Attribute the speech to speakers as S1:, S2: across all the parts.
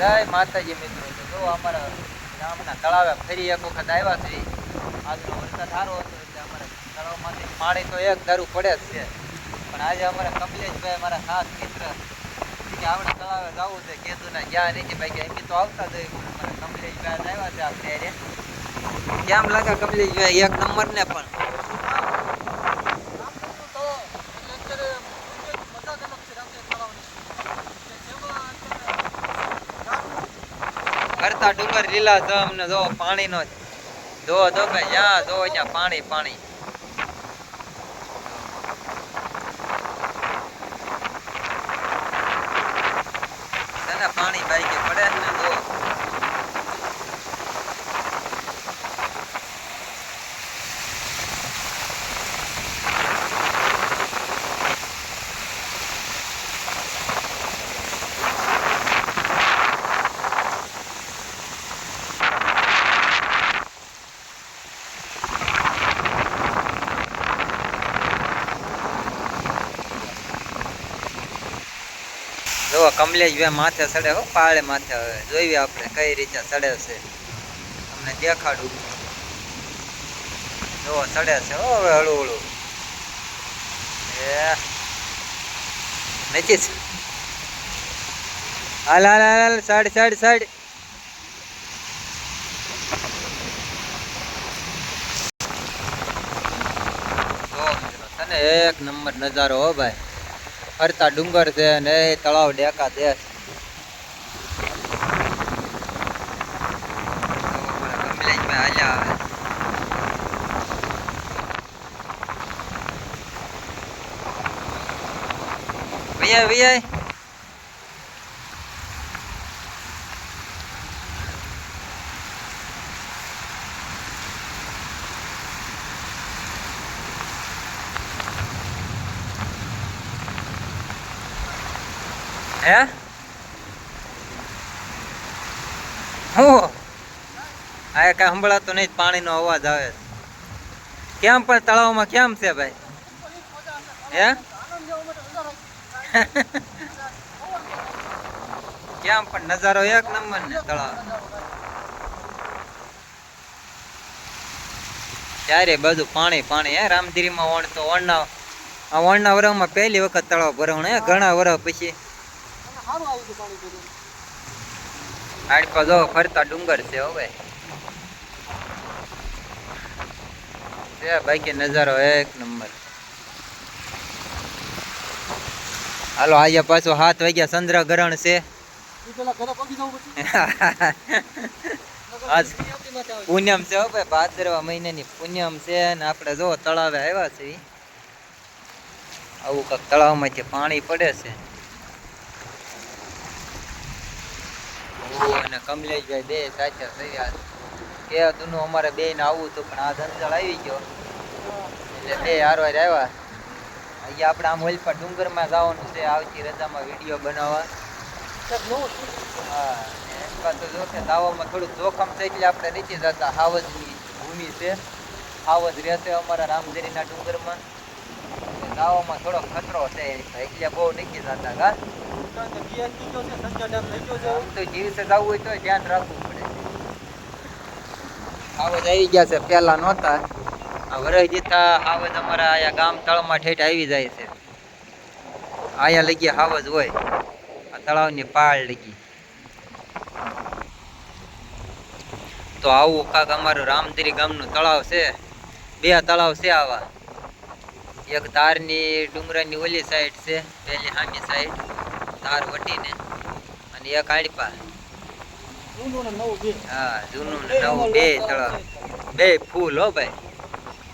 S1: જય માતાજી મિત્રો. જો અમારા ગામના તળાવે ફરી એક વખત આવ્યા છે આજનો વરસાદ સારો હતો એટલે અમારા તળાવમાંથી પાણી તો એક ધારું પડે જ છે. પણ આજે અમારા કમલેશભાઈ મારા ખાસ મિત્ર આપણે તળાવે જવું છે. કીધું ને ગયા નહીં ભાઈ કે એમની તો આવતા જ અમારા કમલેશભાઈ આવ્યા છે આપણે. કેમ લાગે કમલેશભાઈ? એક નંબર ને પણ. કરતા ડુંગર લીલા જમ ને જો પાણીનો જો. ભાઈ જ્યાં જો અહીંયા પાણી પાણી છે ને પાણી બાઈકે પડે જ ને જો જો કમલેશભાઈ માથે ચડે હો પાળે માથે હવે. જોઈએ આપણે કઈ રીતે ચડે છે. તમને દેખાડું. જો ચડે છે હો હવે હળું હળું એ. નથી જ. હાલ હાલ હાલ હાલ, સાઈડ જો એક નંબર નજારો હો ભાઈ. ફરતા ડુંગર છે ને એ તળાવ ડેકા છે કમલેશભાઈ હાલ્યા આવે ભૈયા ભૈયા હે હું આ કઈ સંભળાતું નહીં પાણીનો અવાજ આવે છે. કેમ પણ તળાવમાં કેમ છે ભાઈ? હે? કેમ પણ નજારો એક નંબર ને તળાવ. ત્યારે બધું પાણી પાણી, હે, રામધીરીમાં વણ તો વણના આ વણના વરસમાં પહેલી વખત તળાવ ભરાણ, હે, ઘણા વરસ પછી. આડપા જો ફરતા ડુંગર છે હવે ભાઈ. બાકી નજારો એક નંબર. હાલો આજે પાછું સાત વાગ્યા ચંદ્રગ્રહણ છે. આજ પૂનમ છે હો ભાઈ ભાદરવા મહિનાની પૂનમ છે ને આપણે જો તળાવે આવ્યા છે આવું કાંક તળાવમાંથી પાણી પડે છે. હું અને કમલેશભાઈ બે સાચા થયા. કે દુનું અમારે બે ને આવવું હતું પણ આ ધંધળ આવી ગયો. એટલે બે હારવાર આવ્યા. અહીંયા આપણે આમ ઓલપા ડુંગરમાં જવાનું છે આવતી રજામાં વીડિયો બનાવવા. હા તો જો કે દાવામાં થોડુંક જોખમ છે એટલે આપણે નીચે જતા. હાવજની ભૂમિ છે. હાવજ રહેશે અમારા રામધેરીના ડુંગરમાં. એટલે દાવામાં થોડોક ખતરો છે. એટલે બહુ નથી જતા કા આમ તો દિવસે જવું હોય તો ધ્યાન રાખવું પડે. આવજ આવી ગયા છે. પેલા નહોતા. આ વરસ જીતા હાવજ અમારા અહીંયા ગામ તળમાં ઠેઠ આવી જાય છે. અહીંયા લગી હાવજ હોય. આ તળાવની પાળ લગી તો આવું કાક અમારું રામધીરી ગામનું તળાવ છે. બે તળાવ છે આવા. એક તારની ડુંગરાની ઓલી સાઈડ છે પેલી સામી સાઈડ તાર વટીને અને એક આડપા હા જૂનું ને નવું બે તળાવ બે ફૂલ હો ભાઈ.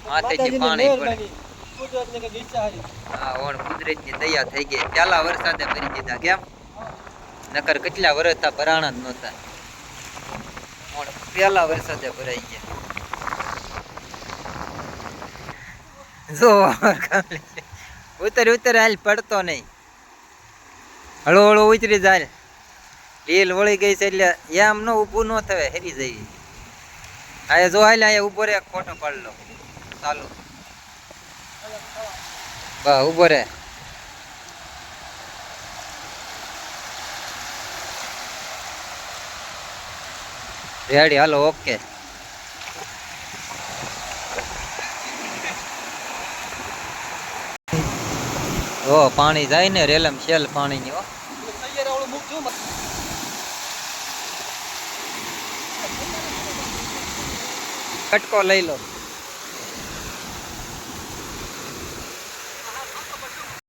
S1: માથેથી પાણી પડે. હા ઓણ કુદરતની દયા થઈ ગઈ. પેલા વરસાદે ભરી દીધા કેમ? નકર કેટલા વરસતા ભરાણા જ નહોતા. ઓણ પેલા વરસાદે ભરાઈ ગયા. જો ઉતર ઉતર, હાલ પડતો નહીં. હળો હળો, ઉતરી જાય લીલ વળી ગઈ છે એટલે એમ ન ઊભું ન થવે હેરી જઈ આ જો, હાલ અહીંયા ઊભો રે ફોટો પાડી લો ચાલો. બા, ઊભો રે. રેડી, હાલો, ઓકે. ઓ પાણી જાય ને રેલમ શેલ પાણીની હો. કટકો લઈ લો.